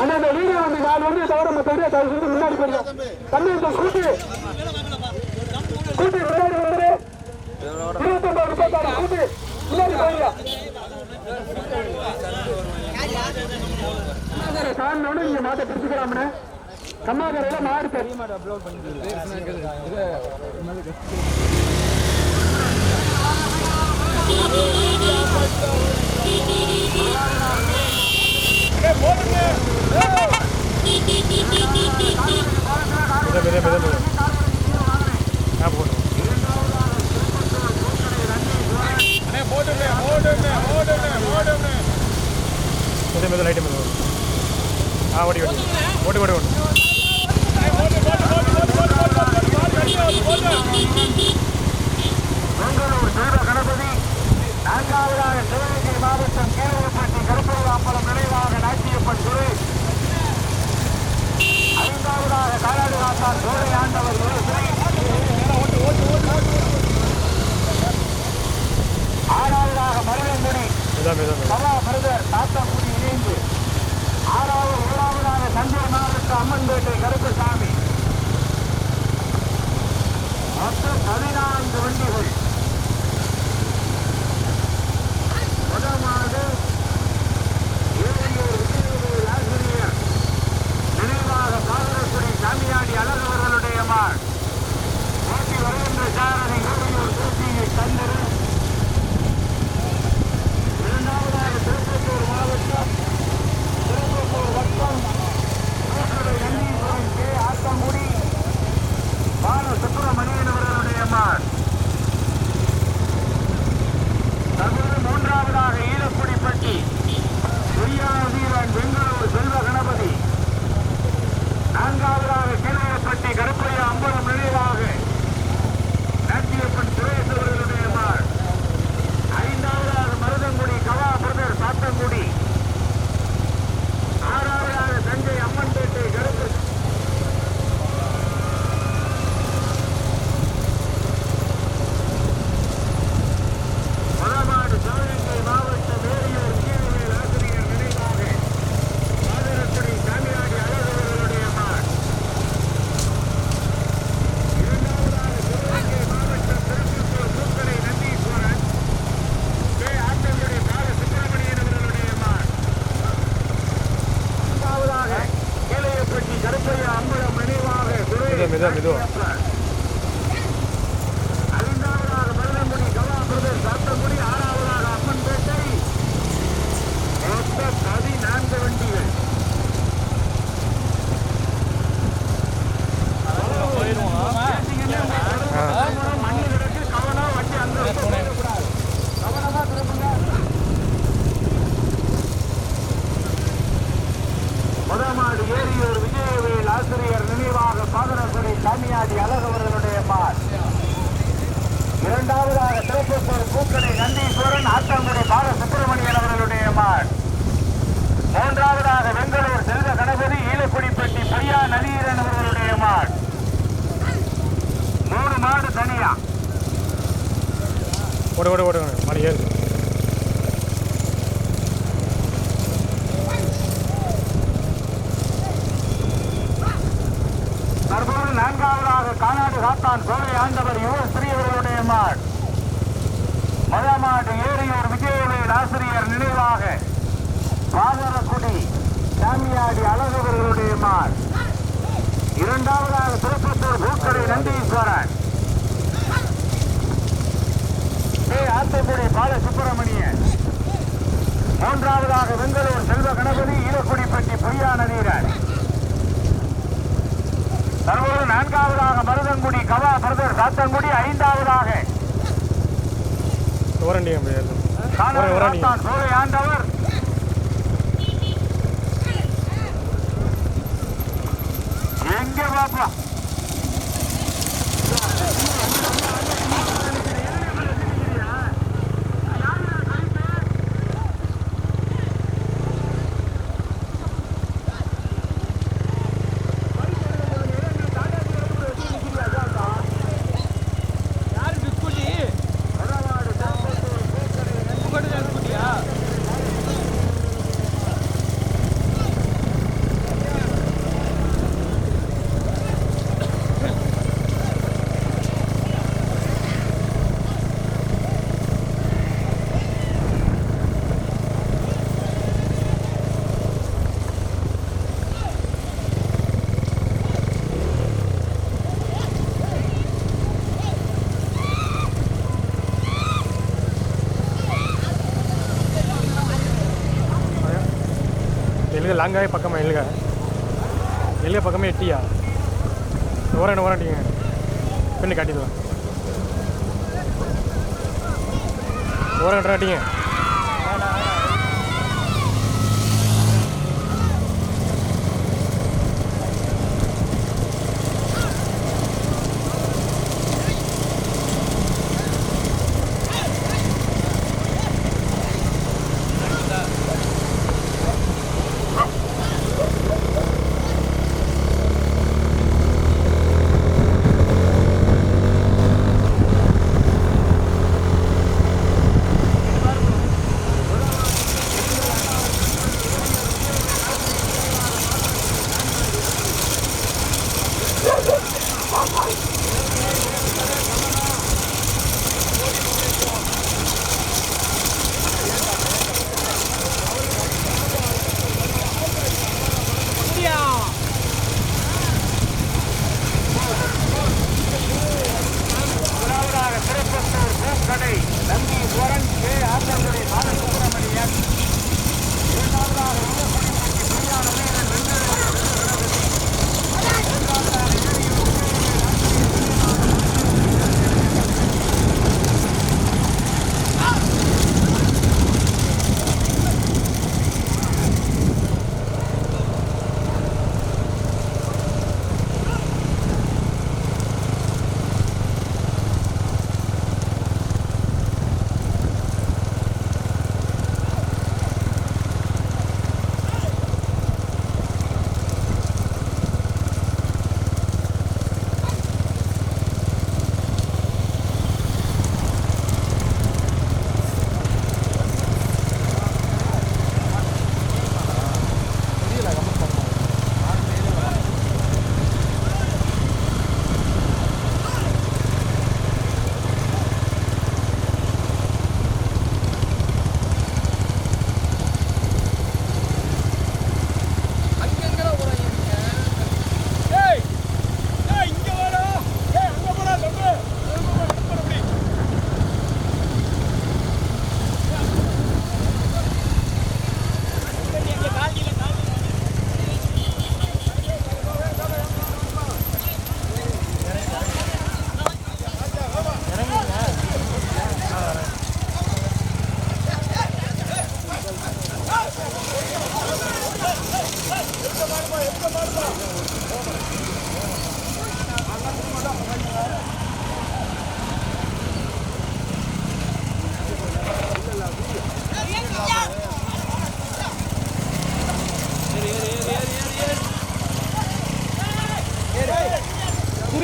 ஆனா அந்த வீடியோ வந்து நாலு வந்து தவிர மற்றபடி தவிர முன்னாடி போயிடும் தம்பி இந்த ஸ்கூட்டி. ஸ்கூட்டி முன்னாடி வந்து இருபத்தொன்பது முப்பத்தாறு ஸ்கூட்டி முன்னாடி போயிடும் சாமியோட இங்க மாட்ட பிடிச்சுக்கிறாம்னு. கம்மாக்கரையில மாடு பெரிய மாடு ஆ ஓடி ஓடி ஓடி ஓடி ஓடி நான்காவதாக சிவகங்கை மாவட்டம் கீழப்பட்டி கருப்பூர் அம்பலம் நினைவாக நாட்டியப்பன் மேதா மேதா பிரதர் தாத்தாக்குடி இணைந்து. ஆறாவது ஏழாவதாக தஞ்சை மாவட்ட அம்மன்பேட்டை கருப்பசாமி. மொத்தம் பதினான்கு வண்டிகள். சாத்தான்குடி ஐந்தாவதாக. ஆண்டவர். எங்கே பாப்பா? இது லாங்காகவே பக்கமாக எழுக எழுக பக்கமே எட்டியா? ஓரம் ஓரண்டிங்க பின்னு காட்டிடலாம் ஓரம் காட்டிங்க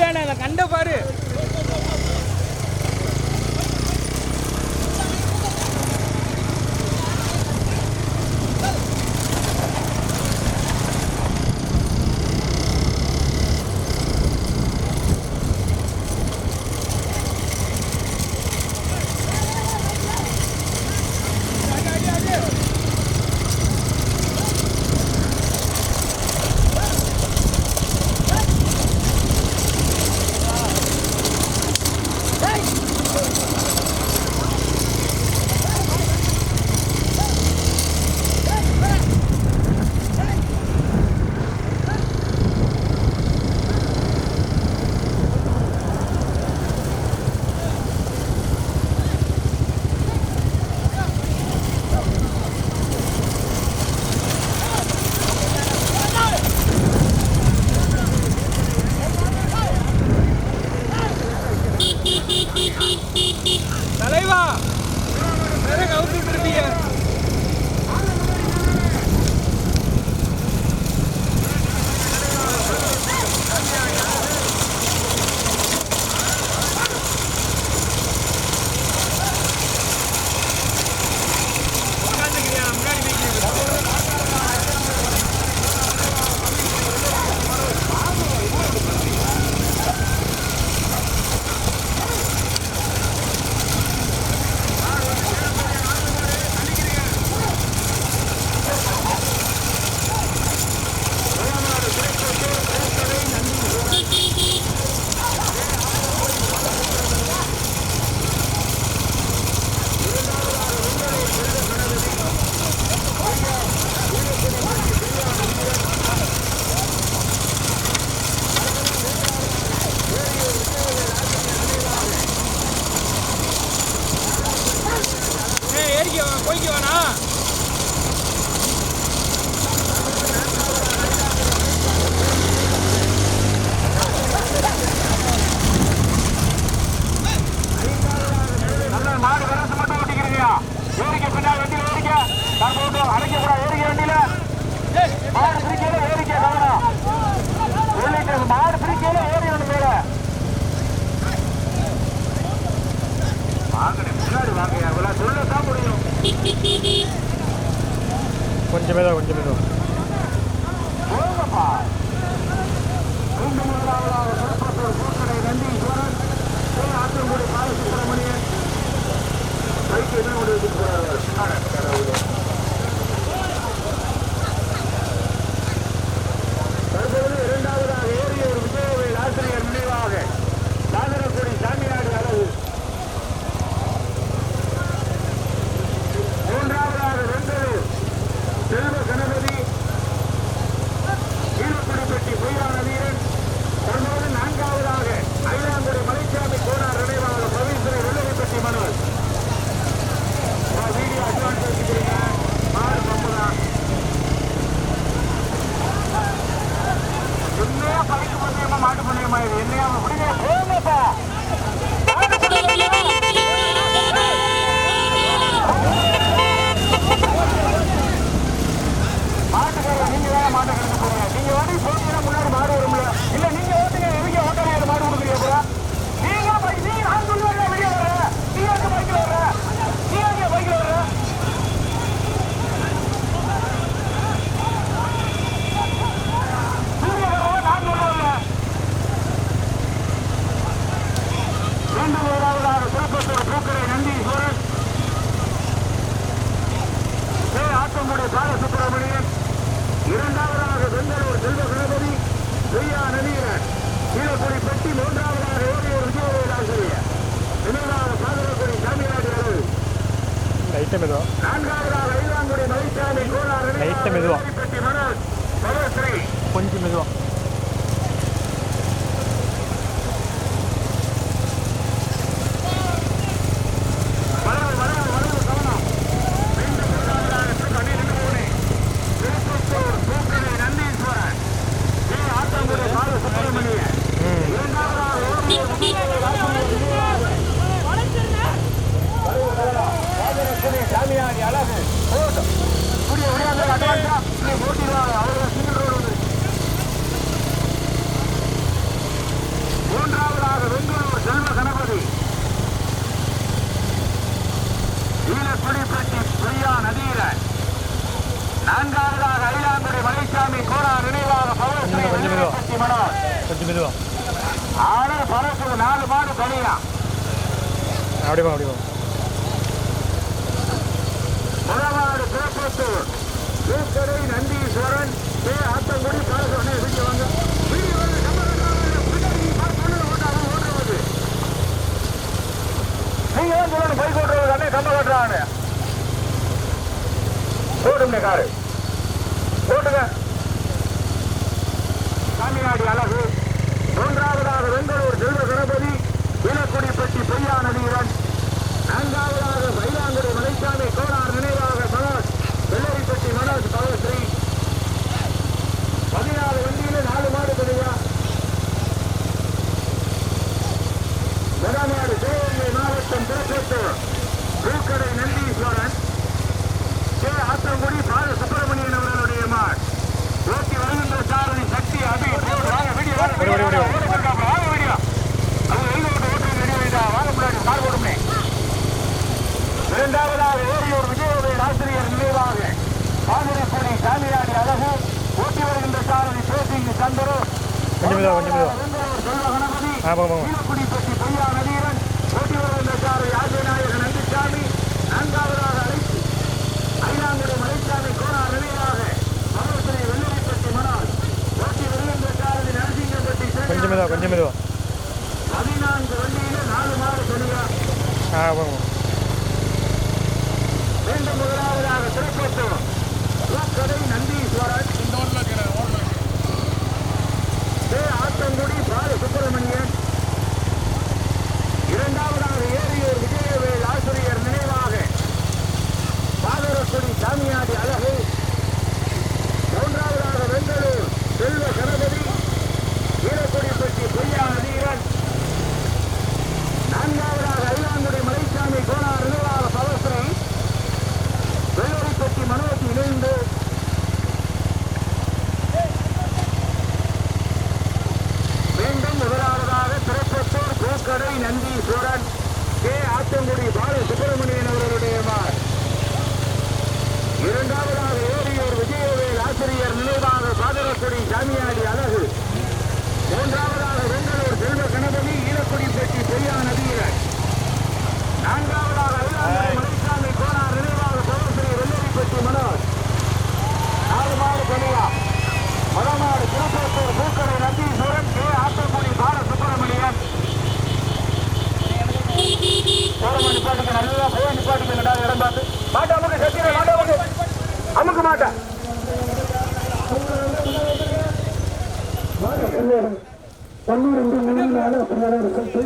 இல்லைண்ணா நான் கண்ட பாரு. வேணாம் வேணாம். கொஞ்சமே தான் கொஞ்சமே தான். ஆத்திரங்குடி பாலசுப்ரமணியன் பைக் என்ன மூன்றாவதாக ஓடியூர் விஜயவேலாசிரிய முதலாவது பாதரக்குடி சாமிநாடு அளவு லைட்டை மெதுவா நான்காவதாக ஐந்தாங்குடி மலைச்சாமி கோளாறு லைட்டை மெதுவா கொஞ்சம் மெதுவா ஆத்தூர் பூக்கடை நந்தீஸ்வரன். கே ஆத்தங்குடி பாலசுவனை வெளியே வாங்க. நீங்க தான் சொல்லணும் பைக் ஓட்டுறது. அண்ணே கம்ப ஓட்டுறாங்க ஓட்டுங்க காரு. அழகு. மூன்றாவதாக வெங்கலூர் செல்வ கணபதி இலக்குடிப்பட்டி பொய்யானது இரண்டு காலியாடி அழகு ஓட்டி வருகின்ற சாரதி பேசி சந்தரு. குடிப்பட்டி பொய்யா நதியரன் ஓட்டி வருகின்ற சாரதி ஆஞ்சநாயகன் நந்திசாமி நான்காவதாக அழைத்து ஐநாங்குடி மலைசாமி கோணா நிலையாக மகசனை வெள்ளரிப்பட்டி மனால் ஓட்டி வருகின்ற சாரதி நரசிங்கப்பட்டி கொஞ்சம் கொஞ்சம் பதினான்கு வண்டியில நாலு மாடு சொன்னா வேண்டும் முதலாவதாக சிறப்பு Bırak kaderi nendeyiz. Bırak Nandi Suran. K. Athangudi Balu Subramanian அவர்களுடைய இரண்டாவதாக ஓரியூர் விஜயவேல் ஆசிரியர் நினைவாக பாதரக்குடி சாமியாடி ஒன்று ரெண்டு மூணு நாலு அப்படியான ரிசல்ட்